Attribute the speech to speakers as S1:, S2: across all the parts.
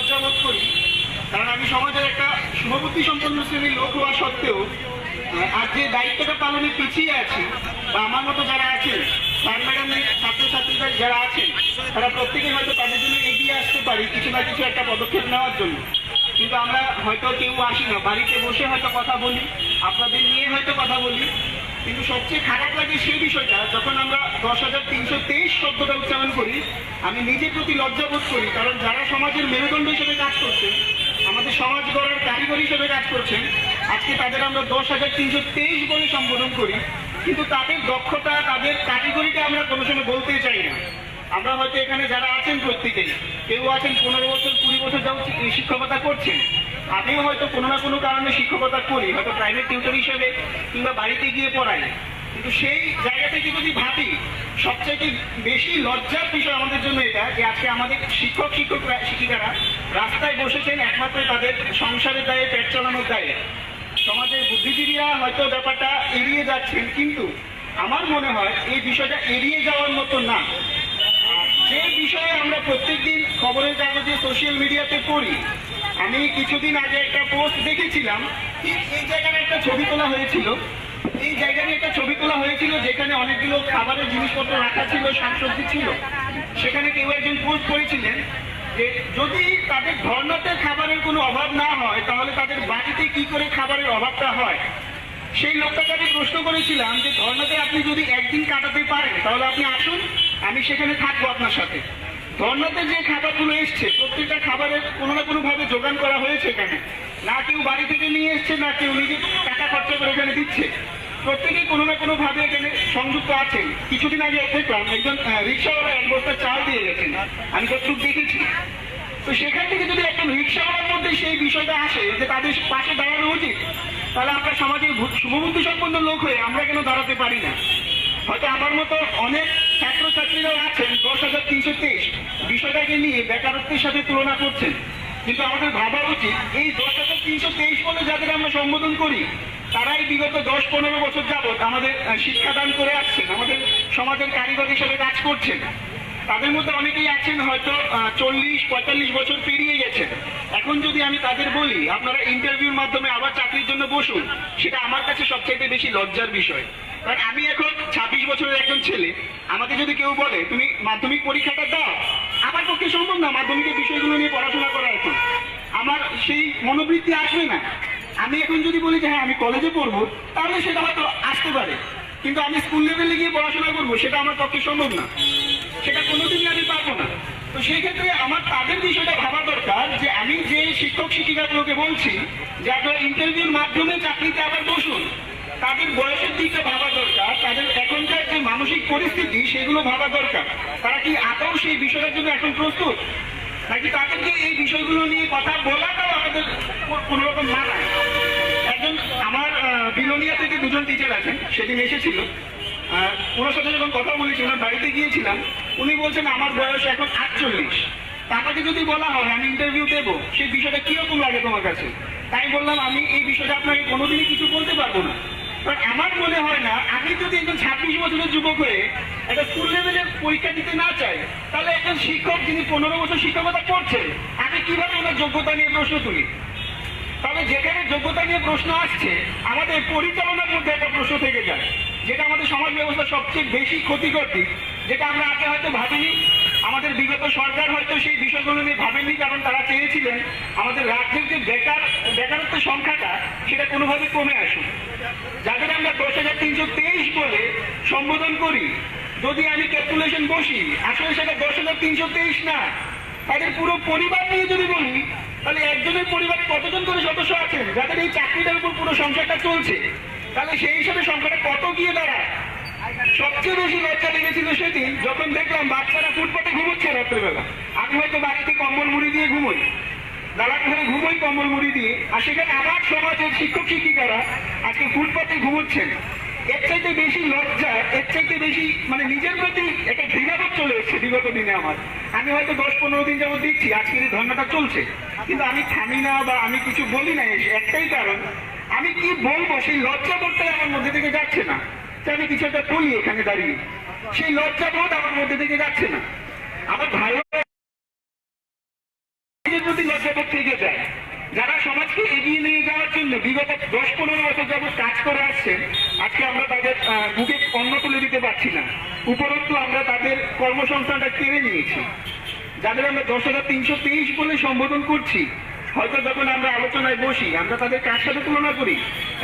S1: প্রতি লজ্জাবোধ করি। কারণ আমি সমাজের একটা শুভবুদ্ধি সম্পন্ন শ্রেণির লোক হওয়া সত্ত্বেও আর যে দায়িত্বটা পালনে পিছিয়ে আছি বা আমার মতো যারা আছেন স্যার ম্যাডামের ছাত্রছাত্রীরা যারা আছেন, তারা প্রত্যেকে হয়তো তাদের জন্য এগিয়ে আসতে পারি কিছু না কিছু একটা পদক্ষেপ নেওয়ার জন্য। কিন্তু আমরা হয়তো কেউ আসি না। বাড়িতে বসে হয়তো কথা বলি, আপনাদের নিয়ে হয়তো কথা বলি কিন্তু সবচেয়ে খারাপ লাগে সেই বিষয়টা, যখন আমরা দশ হাজার তিনশো তেইশ শব্দটা উচ্চারণ করি, আমি নিজের প্রতি লজ্জাবোধ করি, কারণ যারা সমাজের মেরুদণ্ড হিসেবে কাজ করছেন, আমাদের সমাজ গড়ার কারিগর হিসেবে কাজ করছেন, আজকে তাদের আমরা দশ হাজার তিনশো তেইশ বলে সম্বোধন করি, কিন্তু তাদের দক্ষতা, তাদের কারিগরিটা আমরা কোনো সময় বলতে চাই না। আমরা হয়তো এখানে যারা আছেন প্রত্যেকেই, কেউ আছেন পনেরো বছর, কুড়ি বছর যাবত শিক্ষকতা করছেন আমিও হয়তো কোনো না কোনো কারণে শিক্ষকতা করি, হয়তো প্রাইভেট টিউটর হিসেবে কিংবা বাড়িতে গিয়ে পড়াই। কিন্তু সেই জায়গা থেকে যদি ভাবি সবচেয়ে বেশি লজ্জার বিষয় আমাদের জন্য এটা যে আজকে আমাদের শিক্ষক শিক্ষক শিক্ষিকারা রাস্তায় বসেছেন একমাত্র তাদের সংসারের দায়ে, পেট চালানোর দায়ে। সমাজের বুদ্ধিজীবীরা হয়তো ব্যাপারটা এড়িয়ে যাচ্ছেন, কিন্তু আমার মনে হয় এই বিষয়টা এড়িয়ে যাওয়ার মতো না। যে বিষয়ে আমরা প্রত্যেকদিন খবরের কাগজে সোশ্যাল মিডিয়াতে পড়ি। আমি কিছুদিন আগে একটা পোস্ট দেখেছিলাম। ঠিক এই জায়গায় একটা ছবি তোলা হয়েছিল। এই জায়গায় একটা ছবি তোলা হয়েছিল যেখানে অনেকগুলো খাবারের জিনিসপত্র রাখা ছিল, শাকসবজি ছিল। সেখানে কেউ একজন পোস্ট করেছিলেন যে যদি তাদের ধর্নাতে খাবারের কোনো অভাব না হয়, তাহলে তাদের বাড়িতে কি করে খাবারের অভাবটা হয়? সেই লোকটাকে আমি প্রশ্ন করেছিলাম যে ধর্নাতে আপনি যদি একদিন কাটাতে পারেন, তাহলে আপনি আসুন আমি সেখানে থাকব আপনার সাথে। ধর্নাতে যে খাবারগুলো এসছে, প্রত্যেকটা খাবারের কোনো না কোনো ভাবে যোগান করা হয়েছে এখানে। না কেউ বাড়ি থেকে নিয়ে এসছে, না কেউ নিজে টাকা খরচা করে এখানে দিচ্ছে। প্রত্যেকেই কোনো না কোনো ভাবে এখানে সংযুক্ত আছেন। কিছুদিন আগে দেখলাম একজন রিক্সাওয়ালা এক বস্তা চাল দিয়ে গেছেন। আমি যতটুকু দেখেছি। তো সেখান থেকে যদি একটা রিক্সাওয়ালার মধ্যে সেই বিষয়টা আসে যে তাদের পাশে দাঁড়ানো উচিত, তাহলে আমরা সমাজের শুভবুদ্ধি সম্পন্ন লোক হয়ে আমরা কেন দাঁড়াতে পারি না? হয়তো আমার মতো অনেক ছাত্রছাত্রীরাও আছেন, দশ হাজার তিনশো তেইশ। বিষয়টাকে নিয়ে বেকারত্বের সাথে তুলনা করছেন। কিন্তু আমাদের ভাবা উচিত, এই দশ হাজার তিনশো তেইশ বলে যাদের আমরা সম্বোধন করি, তারাই বিগত দশ পনেরো বছর যাবৎ আমাদের শিক্ষাদান করে আসছেন, আমাদের সমাজের কারিগর হিসেবে কাজ করছেন। তাদের মধ্যে অনেকেই আছেন হয়তো চল্লিশ, পঁয়তাল্লিশ বছর পেরিয়ে গেছে এখন যদি আমি তাদের বলি, আপনারা ইন্টারভিউর মাধ্যমে আবার চাকরির জন্য বসুন, সেটা আমার কাছে সবচাইতে বেশি লজ্জার বিষয়। আমি এখন ছাব্বিশ বছরের একজন ছেলে। আমাকে যদি কেউ বলে, তুমি মাধ্যমিক পরীক্ষাটা দাও। আমার পক্ষে সম্ভব না, মাধ্যমিকের বিষয়গুলো নিয়ে পড়াশোনা করা এখন। আমার সেই মনোবৃত্তি আসবে না। আমি এখন যদি বলি যে হ্যাঁ আমি কলেজে পড়ব, তাহলে সেটা হয়তো আসতে পারে। কিন্তু আমি স্কুল লেভেলে গিয়ে পড়াশোনা করব, সেটা আমার পক্ষে সম্ভব না। সেটা কোনোদিনই আমি পারব না। তো সেই ক্ষেত্রে আমার তাদের বিষয়টা ভাবা দরকার যে, আমি যে শিক্ষক শিক্ষিকাগুলোকে বলছি যে আপনারা ইন্টারভিউর মাধ্যমে চাকরিতে আবার বসুন তাদের বয়সের দিকটা ভাবা দরকার, তাদের এখনকার যে মানসিক পরিস্থিতি, সেগুলো ভাবা দরকার। তারা কি আদৌ সেই বিষয়টার জন্য এখন প্রস্তুত? নাকি তাদেরকে এই বিষয়গুলো নিয়ে কথা বলাটাও আমাদের কোনো রকম মানায়? একজন আমার বিলোনিয়া থেকে দুজন টিচার আছেন, সেদিন এসেছিল। ওনার সাথে যখন কথা বলেছি, ওনার বাড়িতে গিয়েছিলাম, উনি বলছেন, আমার বয়স এখন আটচল্লিশ। তাকে যদি বলা হয়, আমি ইন্টারভিউ দেবো সেই বিষয়টা কীরকম লাগে তোমার কাছে? তাই বললাম, আমি এই বিষয়টা আপনাকে কোনোদিনই কিছু বলতে পারব না। আমার মনে হয় না, আমি যদি একজন ছাব্বিশ বছরের যুবক হয়ে একটা স্কুল লেভেলের পরীক্ষা দিতে না চাই, তাহলে একজন শিক্ষক যিনি পনেরো বছর শিক্ষকতা করছেন, আমি কীভাবে ওনার যোগ্যতা নিয়ে প্রশ্ন তুলি? তবে যেখানে যোগ্যতা নিয়ে প্রশ্ন আসছে, আমাদের পরিচালনার মধ্যে একটা প্রশ্ন থেকে যায়, যেটা আমাদের সমাজ ব্যবস্থা সবচেয়ে বেশি ক্ষতিকর দিক, যেটা আমরা আগে হয়তো ভাবিনি। আমাদের বিগত সরকার হয়তো সেই বিষয়গুলো নিয়ে ভাবেননি, কারণ তারা চেয়েছিলেন আমাদের রাজ্যের যে বেকার বেকারত্বের সংখ্যাটা, সেটা কোনোভাবে কমে আসুক। যাদের আমরা দশ হাজার তিনশো তেইশ বলে সম্বোধন করি, যদি আমি ক্যালকুলেশন বসি, আসলে সেটা দশ হাজার তিনশো তেইশ না। তাদের পুরো পরিবার নিয়ে যদি বলি, তাহলে একজনের পরিবারে কতজন করে সদস্য আছেন? যাদের এই চাকরিটার উপর পুরো সংসারটা চলছে, তাহলে সেই হিসাবে সংখ্যাটা কত গিয়ে দাঁড়ায়? সবচেয়ে বেশি লজ্জা লেগেছিল সেদিন, যখন দেখলাম বাচ্চারা ফুটপাতে রাত্রেবেলা। আমি হয়তো বাড়িতে কম্বল মুড়ি দিয়ে ঘুমোই। দালান ঘরে ঘুমোই, কম্বল মুড়ি দিয়ে। আর সেখানে আমার সমাজের শিক্ষক, শিক্ষিকারা আজকে ফুটপাতে ঘুমোচ্ছেন। এর চাইতে বেশি লজ্জা, এর চাইতে বেশি মানে নিজের প্রতি একটা ঘৃণাবোধ চলে এসছে বিগত দিনে আমার। আমি হয়তো দশ পনেরো দিন যাবত দেখছি আজকের এই ধর্নাটা চলছে। কিন্তু আমি থামি না বা আমি কিছু বলি না এসে একটাই কারণ, আমি কি বলব? সেই লজ্জা বোধটাই আমার মধ্যে থেকে যাচ্ছে না। যে আমি কিছু একটা বলি এখানে দাঁড়িয়ে। সেই লজ্জা বোধ আমার মধ্যে থেকে যাচ্ছে না। আমার ভালো প্রতি লজ্জাবোধ থেকে যায়। যারা সমাজকে এগিয়ে নিয়ে যাওয়ার জন্য বিগত দশ পনেরো বছর যাবত কাজ করে আসছেন, আজকে আমরা তাদের বুকে অন্ন তুলে দিতে পারছি না। উপরন্তু আমরা তাদের কর্মসংস্থানটা কেড়ে নিয়েছি। যাদের আমরা দশ হাজার তিনশো তেইশ বলে সম্বোধন করছি, হয়তো যখন আমরা আলোচনায় বসি, আমরা তাদের কার সাথে তুলনা করি।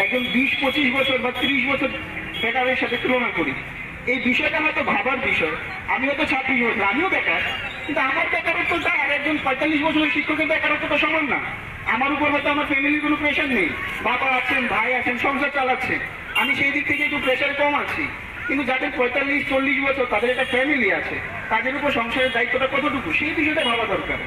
S1: একজন বিশ পঁচিশ বছর বা ত্রিশ বছর বেকারের সাথে তুলনা করি। এই বিষয়টা হয়তো ভাবার বিষয়। আমি হয়তো ছাত্রী বছর আমিও বেকার। কিন্তু আমার বেকারত্বটা আর একজন পঁয়তাল্লিশ বছরের শিক্ষকের তো সমান না। আমার উপর হয়তো আমার ফ্যামিলির কোনো প্রেশার নেই। বাবা আছেন, ভাই আছেন, সংসার চালাচ্ছে আমি সেই দিক থেকে একটু প্রেশার কম আছি। কিন্তু যাদের পঁয়তাল্লিশ, চল্লিশ বছর, তাদের একটা ফ্যামিলি আছে। তাদের উপর সংসারের দায়িত্বটা কতটুকু? সেই বিষয়টা ভাবা দরকার।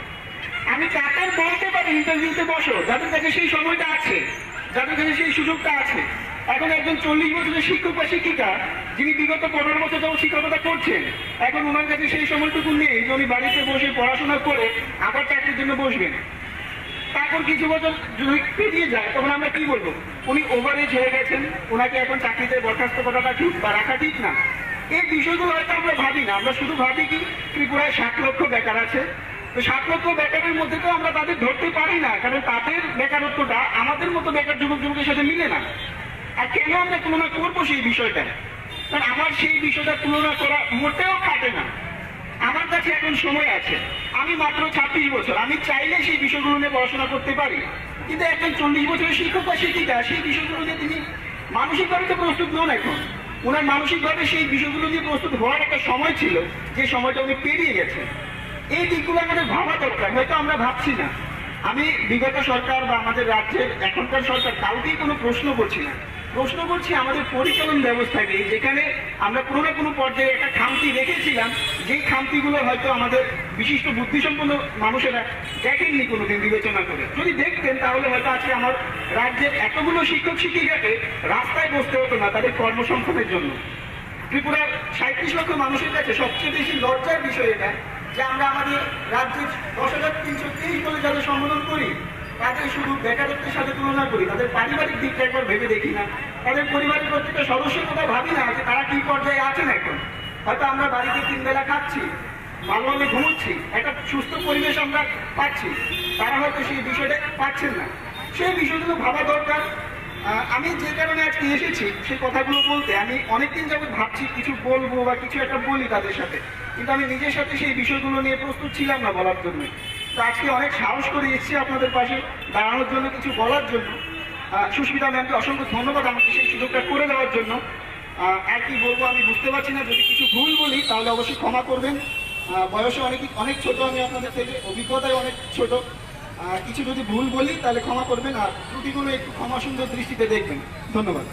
S1: আমি কাকার বলতে পারি ইন্টারভিউতে বসো। যাদের কাছে সেই সময়টা আছে, যাদের কাছে সেই সুযোগটা আছে এখন একজন চল্লিশ বছরের শিক্ষক বা শিক্ষিকা, যিনি বিগত পনেরো বছর যখন শিক্ষকতা করছেন, এখন ওনার কাছে সেই সময়টুকু নেই যে উনি বাড়িতে বসে পড়াশোনা করে আবার চাকরির জন্য বসবেন। তারপর কিছু বছর যদি পেরিয়ে যায়, তখন আমরা কি বলব? উনি ওভার এজ হয়ে গেছেন ওনাকে এখন চাকরিতে বরখাস্ত করাটা ঠিক বা রাখা ঠিক না। এই বিষয়গুলো হয়তো আমরা ভাবি না, আমরা শুধু ভাবি কি ত্রিপুরায় ষাট লক্ষ বেকার আছে। তো ষাট লক্ষ বেকারের মধ্যে তো আমরা তাদের ধরতে পারি না, কারণ তাদের বেকারত্বটা আমাদের মতো বেকার যুবক যুবকের সাথে মিলে না। আর কেন আমরা তুলনা করব সেই বিষয়টা? কারণ আমার সেই বিষয়টা তুলনা করা মোটেও খাটে না। আমার কাছে এখন সময় আছে। আমি মাত্র ছাব্বিশ বছর। আমি চাইলে সেই বিষয়গুলো নিয়ে পড়াশোনা করতে পারি। কিন্তু একজন চল্লিশ বছরের শিক্ষক বা শিক্ষিকা, সেই বিষয়গুলো নিয়ে তিনি মানসিকভাবে তো প্রস্তুত নন এখন। ওনার মানসিকভাবে সেই বিষয়গুলো নিয়ে প্রস্তুত হওয়ার একটা সময় ছিল। যে সময়টা উনি পেরিয়ে গেছেন। এই দিকগুলো আমাদের ভাবা দরকার। হয়তো আমরা ভাবছি না। আমি বিগত সরকার বা আমাদের রাজ্যের এখনকার সরকার কাউকেই কোনো প্রশ্ন করছি না। প্রশ্ন করছি আমাদের পরিচালন ব্যবস্থাকে, যেখানে আমরা কোনো না কোনো পর্যায়ে একটা খামতি রেখেছিলাম যেই খামতিগুলো হয়তো আমাদের বিশিষ্ট বুদ্ধিসম্পন্ন মানুষেরা দেখেননি কোনোদিন বিবেচনা করে। যদি দেখতেন, তাহলে হয়তো আজকে আমার রাজ্যের এতগুলো শিক্ষক শিক্ষিকাকে রাস্তায় বসতে হতো না তাদের কর্মসংস্থানের জন্য। ত্রিপুরার সাঁত্রিশ লক্ষ মানুষের কাছে সবচেয়ে বেশি লজ্জার বিষয় এটা যে আমরা আমাদের রাজ্যের দশ হাজার তিনশো তেইশ বলে যাদের সম্বোধন করি। তাদের শুধু বেকারত্বের সাথে তুলনা করি। তাদের পারিবারিক দিকটা একবার ভেবে দেখি না। তাদের পরিবারের প্রত্যেকটা সদস্যের কথা ভাবি না যে তারা কি পর্যায়ে আছেন এখন। হয়তো আমরা বাড়িতে তিন বেলা খাচ্ছি ভালোভাবে ঘুমোচ্ছি, একটা সুস্থ পরিবেশ আমরা পাচ্ছি। তারা হয়তো সেই বিষয়টা পাচ্ছেন না। সেই বিষয়গুলো ভাবা দরকার। আমি যে কারণে আজকে এসেছি, সেই কথাগুলো বলতে আমি অনেকদিন যাবত ভাবছি কিছু বলব বা কিছু একটা বলি তাদের সাথে। কিন্তু আমি নিজের সাথে সেই বিষয়গুলো নিয়ে প্রস্তুত ছিলাম না বলার জন্য। তো আজকে অনেক সাহস করে এসেছি আপনাদের পাশে দাঁড়ানোর জন্য, কিছু বলার জন্য। সুস্মিতা ম্যামকে অসংখ্য ধন্যবাদ আমাকে সেই সুযোগটা করে দেওয়ার জন্য। আর কি বলব আমি বুঝতে পারছি না, যদি কিছু ভুল বলি তাহলে অবশ্যই ক্ষমা করবেন। বয়সে অনেক অনেক ছোট, আমি আপনাদের থেকে অভিজ্ঞতায় অনেক ছোট। কিছু যদি ভুল বলি, তাহলে ক্ষমা করবেন আর ত্রুটিগুলো একটু ক্ষমা সুন্দর দৃষ্টিতে দেখবেন। ধন্যবাদ।